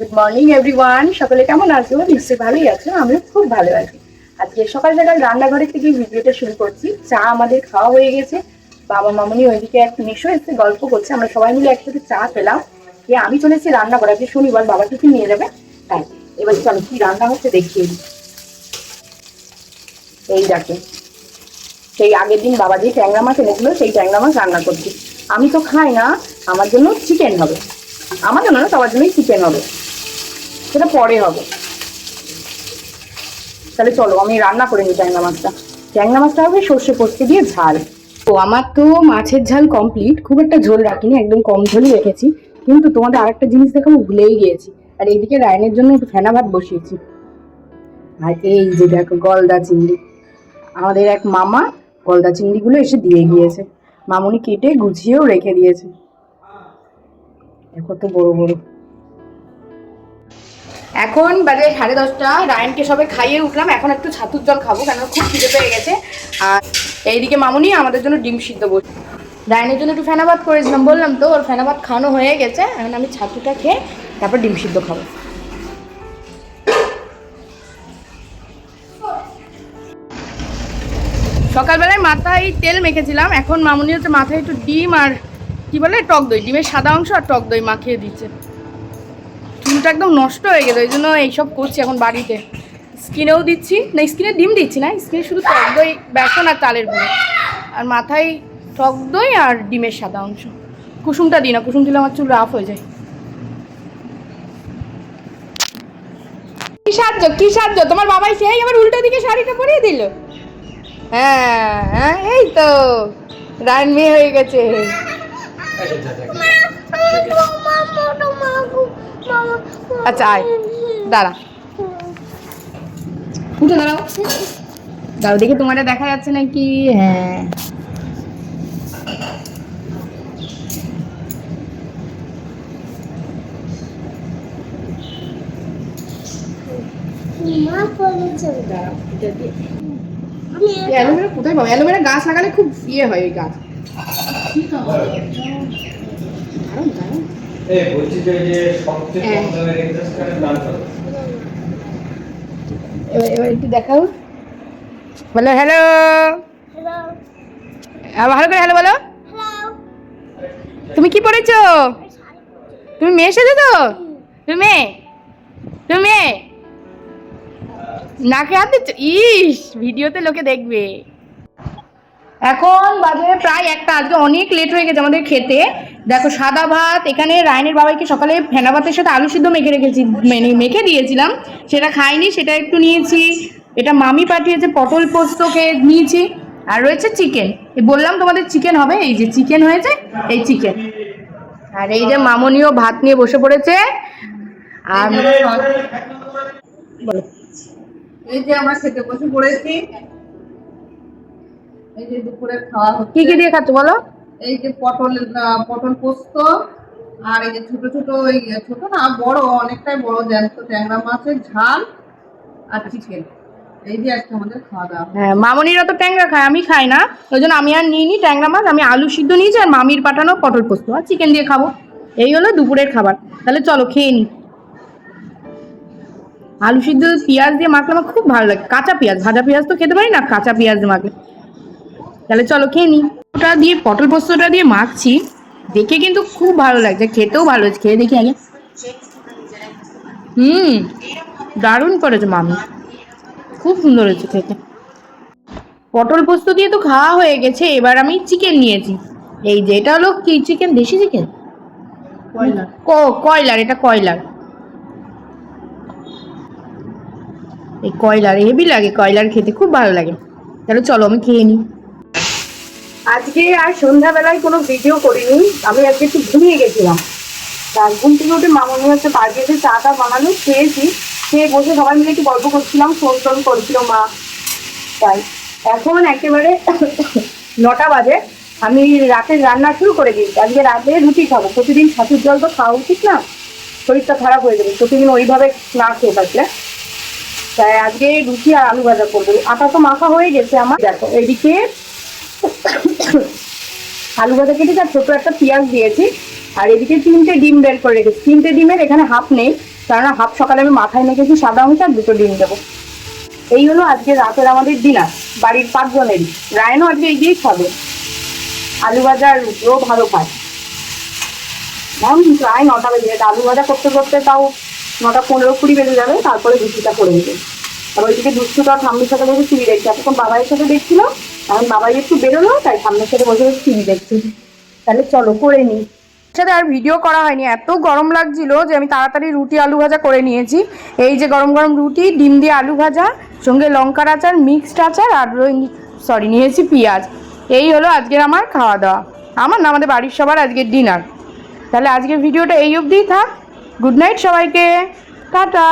Good morning everyone সকলে কেমন আছো? নিশ্চয়ই ভালোই আছো, আমিও খুব ভালো আছি। আজকে সকাল সকাল রান্নাঘরের থেকে ভিডিওটা শুরু করছি। চা আমাদের খাওয়া হয়ে গেছে। বাবা, মামনি ওইদিকে এক মিশো এসে গল্প করছে। আমরা সবাই মিলে একসাথে চা পেলাম। দিয়ে আমি চলেছি রান্না করা আজকে শনিবার, বাবা কিছু নিয়ে যাবে। তাই, এবার চলো, কি রান্না হচ্ছে দেখিয়ে দিই। এই দেখো, সেই আগের দিন বাবা যে ট্যাংরা মাছ এনেছিল, সেই ট্যাংরা মাছ রান্না করছি। আমি তো খাই না, আমার জন্য চিকেন হবে। আমার জন্য না, সবার জন্যই চিকেন হবে। সেটা পরে হবে। তাহলে চলো, আমি রান্না করে নিই ট্যাংরা মাছটা। ট্যাংরা মাছটা হবে সর্ষে পোস্ত দিয়ে ঝাল। তো আমার তো মাছের ঝাল কমপ্লিট খুব একটা ঝোল রাখিনি, একদম কম ঝোলই রেখেছি। কিন্তু তোমাদের আরেকটা জিনিস দেখাবো, ভুলেই গিয়েছি। আর এইদিকে রায়নের জন্য একটু ফেনা ভাত বসিয়েছি। আর এই যে দেখো, গলদা চিংড়ি। আমাদের এক মামা গলদা চিংড়িগুলো এসে দিয়ে গিয়েছে। মামুনি কেটে গুছিয়েও রেখে দিয়েছে। দেখো তো বড় বড়। এখন বাজে সাড়ে দশটা, রায়নকে সবে খাইয়ে উঠলাম, এখন একটু ছাতুর জল খাব কেন খুব খিদে পেয়ে গেছে। আর এইদিকে মামুনি আমাদের জন্য ডিম সিদ্ধ বসে রায়নের জন্য একটু ফেনাবাদ করেছিলাম, বললাম তো, ওর ফেনাবাদ খাওয়ানো হয়ে গেছে, এখন আমি ছাতুটা খেয়ে তারপর ডিম সিদ্ধ খাব। সকালবেলায় মাথায় তেল মেখেছিলাম, এখন মামুনি হচ্ছে মাথায় একটু ডিম আর কি বলে, টক দই, ডিমের সাদা অংশ আর টক দই মাখিয়ে দিচ্ছে। চুলটা একদম নষ্ট হয়ে গেছে ওই জন্য এইসব করছি এখন বাড়িতে স্কিনেও দিচ্ছি না স্কিনে ডিম দিচ্ছি না স্কিনে শুধু টক দই বেসন আর চালের গুঁড়ো আর মাথায় টক দই আর ডিমের সাদা অংশ কুসুমটা দিই না কুসুম দিলে আমার চুল রাফ হয়ে যায় কি সাহায্য কি সাহায্য তোমার বাবাই সেই আবার উল্টো দিকে শাড়িটা পরিয়ে দিল হ্যাঁ হ্যাঁ এই তো রান মেয়ে হয়ে গেছে আচ্ছা আয়। দাঁড়া। উঠে দাঁড়াও। দাও দেখে তোমার দেখা যাচ্ছে নাকি? হ্যাঁ। দাঁড়াও, কোথায় অ্যালোভেরা গাছ লাগালে খুব ইয়ে হয় ওই গাছ। দাঁড়াও, দাঁড়াও। এই বলছি যে যে সবচেয়ে কম দামের ইন্টারেস্ট দাম কত? এবার এবার একটু দেখাও। বলো হ্যালো ভালো করে হ্যালো বলো। তুমি কি পড়েছো? তুমি মেয়ে এসেছ তো? তুমি মেয়ে? তুমি মেয়ে? নাকে হাত দিচ্ছ? ইস ভিডিওতে লোকে দেখবে। এখন বাজে প্রায় একটা, আজকে অনেক লেট হয়ে গেছে আমাদের খেতে। দেখো, সাদা ভাত, এখানে রায়নের বাবাইকে সকালে ফেনা ভাতের সাথে আলু সিদ্ধ মেখে রেখেছি মানে মেখে দিয়েছিলাম। সেটা খাইনি, সেটা একটু নিয়েছি। এটা মামি পাঠিয়েছে, পটল পোস্তকে নিয়েছি। আর রয়েছে চিকেন বললাম তোমাদের চিকেন হবে? এই যে চিকেন হয়েছে, এই চিকেন আর এই যে মামনিও ভাত নিয়ে বসে পড়েছে। আর এই যে আমরা খেতে বসে পড়েছি। এই যে দুপুরে খাওয়া হচ্ছে কি কি দিয়ে খাচ্ছ বলো? এই যে পটল পটল পোস্ত আর এই যে ছোট ছোট ওই ছোট না বড় অনেকটাই বড় জ্যান্ত ট্যাংরা মাছের ঝাল আর চিকেন। এই যে আজকে আমাদের খাওয়া দাওয়া হ্যাঁ মামনিরা তো ট্যাংরা খায় আমি খাই না। ওই জন্য আমি আর নিইনি ট্যাংরা মাছ আমি আলু সিদ্ধ নিয়েছি আর মামির পাঠানো পটল পোস্ত আর চিকেন দিয়ে খাব। এই হলো দুপুরের খাবার। তাহলে চলো খেয়ে নি। আলু সিদ্ধ পেঁয়াজ দিয়ে মাখলে আমার খুব ভালো লাগে। কাঁচা পেঁয়াজ ভাজা পেঁয়াজ তো খেতে পারি না কাঁচা পেঁয়াজ দিয়ে মাখলে। তাহলে চলো খেয়ে নি। ওটা দিয়ে পটল পোস্তটা দিয়ে মাখছি। দেখে কিন্তু খুব ভালো লাগছে খেতেও ভালো হচ্ছে খেয়ে দেখি আগে। হুম দারুণ করেছে মামি। খুব সুন্দর হয়েছে খেতে। পটল পোস্ত দিয়ে তো খাওয়া হয়ে গেছে এবার আমি চিকেন নিয়েছি। এই যে এটা হলো কি চিকেন দেশি চিকেন কয়লা কয়লার এটা কয়লার। এই কয়লার হেভি লাগে কয়লার খেতে খুব ভালো লাগে। তাহলে চলো আমি খেয়ে নিই আজকে আর সন্ধ্যাবেলায় কোনো ভিডিও করিনি। আমি আজকে একটু ঘুমিয়ে গেছিলাম। তার ঘুম থেকে উঠে মামনি হচ্ছে পাঠিয়ে চা টা বানানো খেয়েছি। খেয়ে বসে সবাই মিলে একটু গল্প করছিলাম ফোন টোন করছিল মা। তাই এখন একেবারে নটা বাজে। আমি রাতে রান্না শুরু করে দিয়েছি। আজকে রাতে রুটি খাব। প্রতিদিন ছাতুর জল তো খাওয়া উচিত না। শরীরটা খারাপ হয়ে যাবে। প্রতিদিন ওইভাবে না খেয়ে থাকলে। তাই আজকে রুটি আর আলু ভাজা করব। আটা তো মাখা হয়ে গেছে আমার। দেখো, এদিকে আলু ভাজা কেটে আর ছোট একটা পেঁয়াজ দিয়েছি। আর এদিকে তিনটে ডিম বের করে রেখেছি। তিনটে ডিমের এখানে হাফ নেই, কেননা হাফ সকালে আমি মাথায় মেখেছি, সাদা অংশ আর দুটো ডিম দেবো। এই হলো আজকে রাতের আমাদের ডিনার বাড়ির পাঁচজনেরই। রায়নও আজকে এই দিয়েই খাবে। আলু ভাজা আর রুটিও ভালো খায়। এখন প্রায় নটা বেজে গেছে। আলু ভাজা করতে করতে তাও নটা পনেরো কুড়ি বেজে যাবে, তারপরে রুটিটা করে দেবে আবার ওইদিকে দুষ্টুটা ঠাম্মির সাথে বসে টিভি দেখছে। এতক্ষণ বাবাইয়ের সাথে দেখছিল এখন বাবাই একটু বেরোলো, তাই ঠাম্মির সাথে বসে বসে টিভি দেখছি। তাহলে চলো করে নিই। সাথে আর ভিডিও করা হয়নি। এত গরম লাগছিল যে আমি তাড়াতাড়ি রুটি আলু ভাজা করে নিয়েছি। এই যে গরম গরম রুটি, ডিম দিয়ে আলু ভাজা, সঙ্গে লঙ্কার আচার মিক্সড আচার, আর সরি নিয়েছি পেঁয়াজ। এই হলো আজকের আমার খাওয়া দাওয়া। আমার না, আমাদের বাড়ির সবার আজকের ডিনার তাহলে আজকের ভিডিওটা এই অবধিই থাক। গুড নাইট সবাইকে। টাটা